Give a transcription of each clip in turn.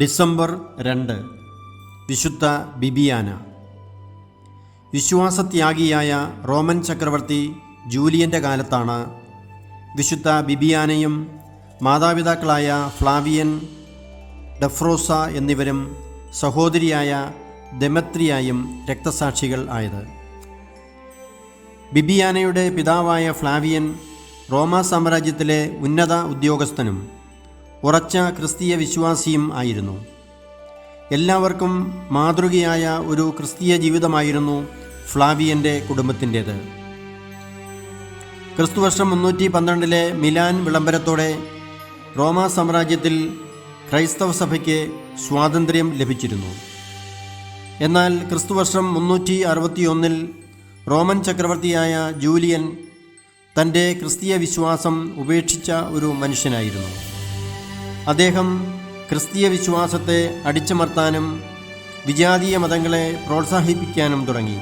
December രണ്ട്. വിശുദ്ധ ബിബിയാന. വിശ്വാസത്യാഗിയായ Roman ചക്രവർത്തി ജൂലിയന്റെ കാലത്താണ് വിശുദ്ധ ബിബിയാനയും മാതാപിതാക്കളായ ഫ്ലാവിയൻ ഡെഫ്രോസ എന്നിവരും സഹോദരിയായ ദെമത്രിയായും രക്തസാക്ഷികൾ ആയത്. ബിബിയാനയുടെ പിതാവായ ഫ്ലാവിയൻ റോമാ സാമ്രാജ്യത്തിലെ ഉന്നത ഉദ്യോഗസ്ഥനും ഉറച്ച ക്രിസ്തീയ വിശ്വാസിയും ആയിരുന്നു. എല്ലാവർക്കും മാതൃകയായ ഒരു ക്രിസ്തീയ ജീവിതമായിരുന്നു ഫ്ലാവിയന്റെ കുടുംബത്തിന്റേത്. ക്രിസ്തുവർഷം മുന്നൂറ്റി പന്ത്രണ്ടിലെ മിലാൻ വിളംബരത്തോടെ റോമാ സാമ്രാജ്യത്തിൽ ക്രൈസ്തവ സഭയ്ക്ക് സ്വാതന്ത്ര്യം ലഭിച്ചിരുന്നു. എന്നാൽ ക്രിസ്തുവർഷം മുന്നൂറ്റി അറുപത്തിയൊന്നിൽ റോമൻ ചക്രവർത്തിയായ ജൂലിയൻ തന്റെ ക്രിസ്തീയ വിശ്വാസം ഉപേക്ഷിച്ച ഒരു മനുഷ്യനായിരുന്നു. അദ്ദേഹം ക്രിസ്തീയ വിശ്വാസത്തെ അടിച്ചമർത്താനും വിജാതീയ മതങ്ങളെ പ്രോത്സാഹിപ്പിക്കാനും തുടങ്ങി.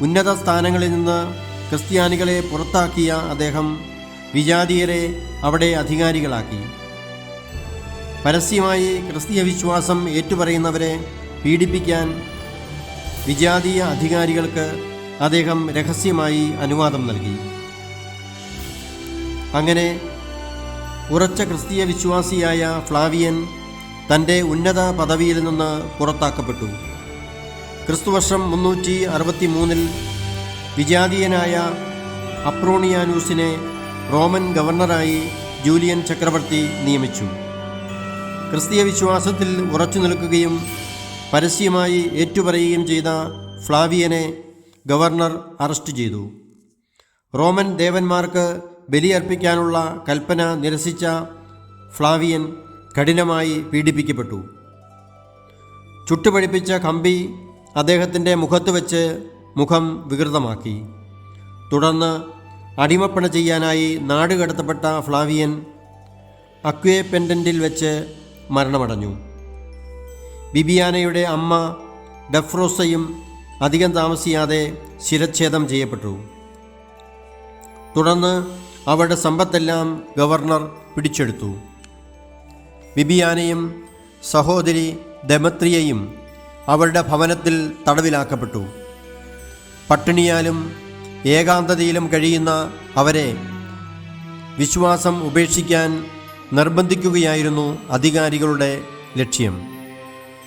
ഉന്നത സ്ഥാനങ്ങളിൽ നിന്ന് ക്രിസ്ത്യാനികളെ പുറത്താക്കിയ അദ്ദേഹം വിജാതീയരെ അവിടെ അധികാരികളാക്കി. പരസ്യമായി ക്രിസ്തീയ വിശ്വാസം ഏറ്റുപറയുന്നവരെ പീഡിപ്പിക്കാൻ വിജാതീയ അധികാരികൾക്ക് അദ്ദേഹം രഹസ്യമായി അനുവാദം നൽകി. അങ്ങനെ ഉറച്ച ക്രിസ്തീയ വിശ്വാസിയായ ഫ്ലാവിയൻ തന്റെ ഉന്നത പദവിയിൽ നിന്ന് പുറത്താക്കപ്പെട്ടു. ക്രിസ്തുവർഷം മുന്നൂറ്റി അറുപത്തി മൂന്നിൽ വിജാതീയനായ അപ്രോണിയാനൂസിനെ റോമൻ ഗവർണറായി ജൂലിയൻ ചക്രവർത്തി നിയമിച്ചു. ക്രിസ്തീയ വിശ്വാസത്തിൽ ഉറച്ചു നിൽക്കുകയും പരസ്യമായി ഏറ്റുപറയുകയും ചെയ്ത ഫ്ലാവിയനെ ഗവർണർ അറസ്റ്റ് ചെയ്തു. റോമൻ ദേവന്മാർക്ക് ബലിയർപ്പിക്കാനുള്ള കൽപ്പന നിരസിച്ച ഫ്ലാവിയൻ കഠിനമായി പീഡിപ്പിക്കപ്പെട്ടു. ചുട്ടുപഴിപ്പിച്ച കമ്പി അദ്ദേഹത്തിന്റെ മുഖത്ത് വെച്ച് മുഖം വികൃതമാക്കി. തുടർന്ന് അടിമപ്പണ ചെയ്യാനായി നാടുകടത്തപ്പെട്ട ഫ്ലാവിയൻ അക്വേപെൻഡന്റിൽ വെച്ച് മരണമടഞ്ഞു. ബിബിയാനയുടെ അമ്മ ഡെഫ്രോസയും അധികം താമസിയാതെ ശിരച്ഛേദം ചെയ്യപ്പെട്ടു. തുടർന്ന് അവരുടെ സമ്പത്തെല്ലാം ഗവർണർ പിടിച്ചെടുത്തു. ബിബിയാനയും സഹോദരി ദമത്രിയയും അവരുടെ ഭവനത്തിൽ തടവിലാക്കപ്പെട്ടു. പട്ടിണിയാലും ഏകാന്തതയിലും കഴിയുന്ന അവരെ വിശ്വാസം ഉപേക്ഷിക്കാൻ നിർബന്ധിക്കുകയായിരുന്നു അധികാരികളുടെ ലക്ഷ്യം.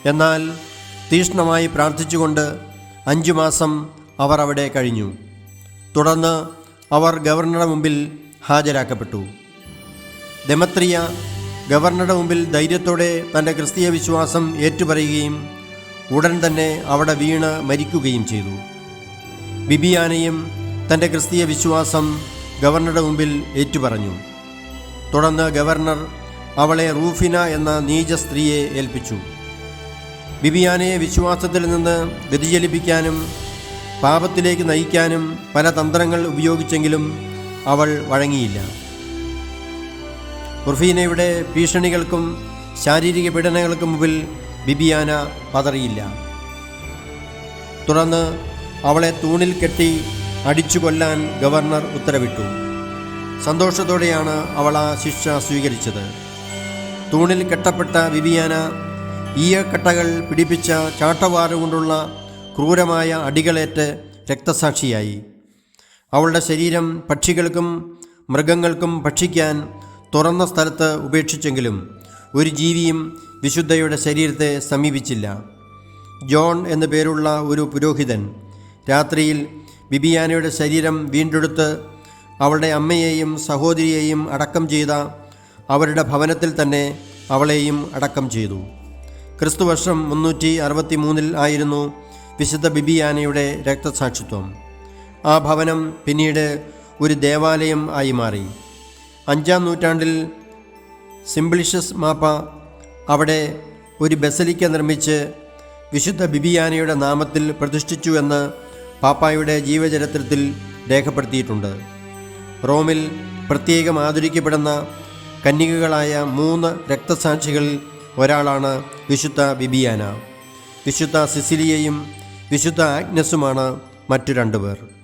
എന്നാൽ തീഷ്ണമായി പ്രാർത്ഥിച്ചുകൊണ്ട് അഞ്ചു മാസം അവർ അവിടെ കഴിഞ്ഞു. തുടർന്ന് അവർ ഗവർണറുടെ മുമ്പിൽ ഹാജരാക്കപ്പെട്ടു. ദമത്രിയ ഗവർണറുടെ മുമ്പിൽ ധൈര്യത്തോടെ തന്റെ ക്രിസ്തീയ വിശ്വാസം ഏറ്റുപറയുകയും ഉടൻ തന്നെ അവിടെ വീണ് മരിക്കുകയും ചെയ്തു. ബിബിയാനയും തന്റെ ക്രിസ്തീയ വിശ്വാസം ഗവർണറുടെ മുമ്പിൽ ഏറ്റുപറഞ്ഞു. തുടർന്ന് ഗവർണർ അവളെ റൂഫിന എന്ന നീച സ്ത്രീയെ ഏൽപ്പിച്ചു. ബിബിയാനയെ വിശ്വാസത്തിൽ നിന്ന് വ്യതിചലിപ്പിക്കാനും പാപത്തിലേക്ക് നയിക്കാനും പല തന്ത്രങ്ങൾ ഉപയോഗിച്ചെങ്കിലും അവൾ വഴങ്ങിയില്ല. ഉർഫീനയുടെ ഭീഷണികൾക്കും ശാരീരിക പീഡനങ്ങൾക്കും മുമ്പിൽ ബിബിയാന പതറിയില്ല. തുടർന്ന് അവളെ തൂണിൽ കെട്ടി അടിച്ചു കൊല്ലാൻ ഗവർണർ ഉത്തരവിട്ടു. സന്തോഷത്തോടെയാണ് അവൾ ആ ശിക്ഷ സ്വീകരിച്ചത്. തൂണിൽ കെട്ടപ്പെട്ട ബിബിയാന ഈയക്കട്ടകൾ പിടിപ്പിച്ച ചാട്ടവാറുകൊണ്ടുള്ള ക്രൂരമായ അടികളേറ്റ് രക്തസാക്ഷിയായി. അവളുടെ ശരീരം പക്ഷികൾക്കും മൃഗങ്ങൾക്കും ഭക്ഷിക്കാൻ തുറന്ന സ്ഥലത്ത് ഉപേക്ഷിച്ചെങ്കിലും ഒരു ജീവിയും വിശുദ്ധയുടെ ശരീരത്തെ സമീപിച്ചില്ല. ജോൺ എന്നു പേരുള്ള ഒരു പുരോഹിതൻ രാത്രിയിൽ ബിബിയാനയുടെ ശരീരം വീണ്ടെടുത്ത് അവളുടെ അമ്മയെയും സഹോദരിയെയും അടക്കം ചെയ്ത അവരുടെ ഭവനത്തിൽ തന്നെ അവളെയും അടക്കം ചെയ്തു. ക്രിസ്തുവർഷം മുന്നൂറ്റി അറുപത്തി മൂന്നിൽ ആയിരുന്നു വിശുദ്ധ ബിബിയാനയുടെ രക്തസാക്ഷിത്വം. ആ ഭവനം പിന്നീട് ഒരു ദേവാലയം ആയി മാറി. അഞ്ചാം നൂറ്റാണ്ടിൽ സിംബ്ലിഷസ് മാപ്പ അവിടെ ഒരു ബസലിക്ക നിർമ്മിച്ച് വിശുദ്ധ ബിബിയാനയുടെ നാമത്തിൽ പ്രതിഷ്ഠിച്ചു എന്ന് പാപ്പായുടെ ജീവചരിത്രത്തിൽ രേഖപ്പെടുത്തിയിട്ടുണ്ട്. റോമിൽ പ്രത്യേകം ആദരിക്കപ്പെടുന്ന കന്യകകളായ മൂന്ന് രക്തസാക്ഷികളിൽ ഒരാളാണ് വിശുദ്ധ ബിബിയാന. വിശുദ്ധ സിസിലിയയും വിശുദ്ധ ആഗ്നസുമാണ് മറ്റു രണ്ടുപേർ.